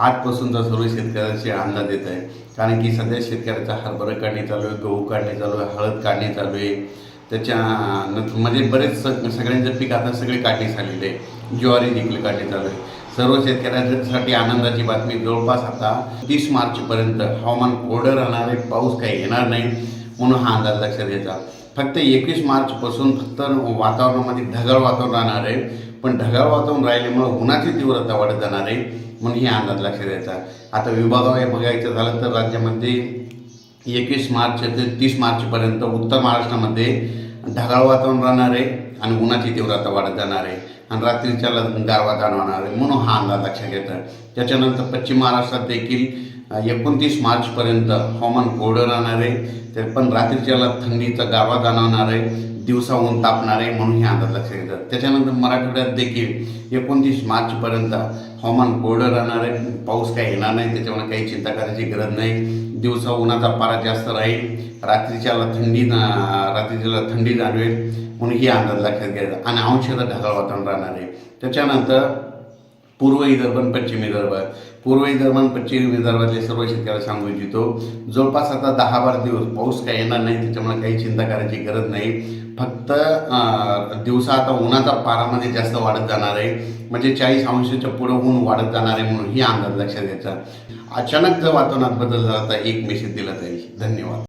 आजपासूनचा सर्व शेतकऱ्याचे अंदाज येत आहे कारण की सध्या शेतकऱ्याचा हरभरा काढणे चालू आहे गहू काढणे चालू आहे हळद काढणे चालू आहे. त्याच्या म्हणजे बरेच स- सगळ्यांचं पीक आता सगळे काढणे झालेले आहे. ज्वारी देखील काढणे चालू आहे. सर्व शेतकऱ्यांसाठी आनंदाची बातमी जवळपास आता तीस मार्चपर्यंत हवामान कोरडं राहणार आहे पाऊस काही येणार नाही म्हणून हा अंदाज लक्षात घ्यायचा. फक्त एकवीस मार्चपासून फक्त वातावरणामध्ये ढगाळ वातावरण राहणार आहे. पण ढगाळ वातावरण राहिल्यामुळं उन्हाची तीव्रता वाढत जाणार आहे. म्हणून हे अंदाज लक्षात द्यायचा आता विभागावर बघायचं झालं तर राज्यामध्ये एकवीस मार्च ते तीस मार्चपर्यंत उत्तर महाराष्ट्रामध्ये ढगाळ वातावरण राहणार आहे आणि उन्हाची तीव्रता वाढत जाणार आहे. आणि रात्रीच्या गारवा जाणवणार आहे. म्हणून हा अंदाज लक्षात घ्यायचा त्याच्यानंतर पश्चिम महाराष्ट्रात देखील एकोणतीस मार्चपर्यंत हवामान कोरडं राहणार आहे तर पण रात्रीच्याला थंडीचा गावा जाणवणार आहे दिवसा ऊन तापणार आहे म्हणून हे अंदाज लक्षात घेतात त्याच्यानंतर मराठवाड्यात देखील एकोणतीस मार्चपर्यंत हवामान कोरडं राहणार आहे. पाऊस काही येणार नाही त्याच्यामुळे काही चिंता करायची गरज नाही. दिवसा उन्हाचा पारा जास्त राहील रात्रीच्याला थंडी ना- रात्रीच्याला थंडी जाणवेल म्हणून ही अंदाज लक्षात घ्यायचा. आणि अंशतः ढगाळ वातावरण राहणार आहे. त्याच्यानंतर पूर्व विदर्भ पश्चिम विदर्भ. पूर्व विदर्भ पश्चिम विदर्भातले सर्व शेतकऱ्याला सांगू इच्छितो जवळपास आता दहा बारा दिवस पाऊस काय येणार नाही त्याच्यामुळे काही चिंता करायची गरज नाही. फक्त दिवसा आता उन्हाचा पारामध्ये जास्त वाढत जाणार आहे. म्हणजे चाळीस अंशाच्या पुढं ऊन वाढत जाणार आहे म्हणून ही अंदाज लक्षात घ्यायचा. अचानक जर वातावरणात बदल झाला तर एक मेसेज दिला जाईल. धन्यवाद.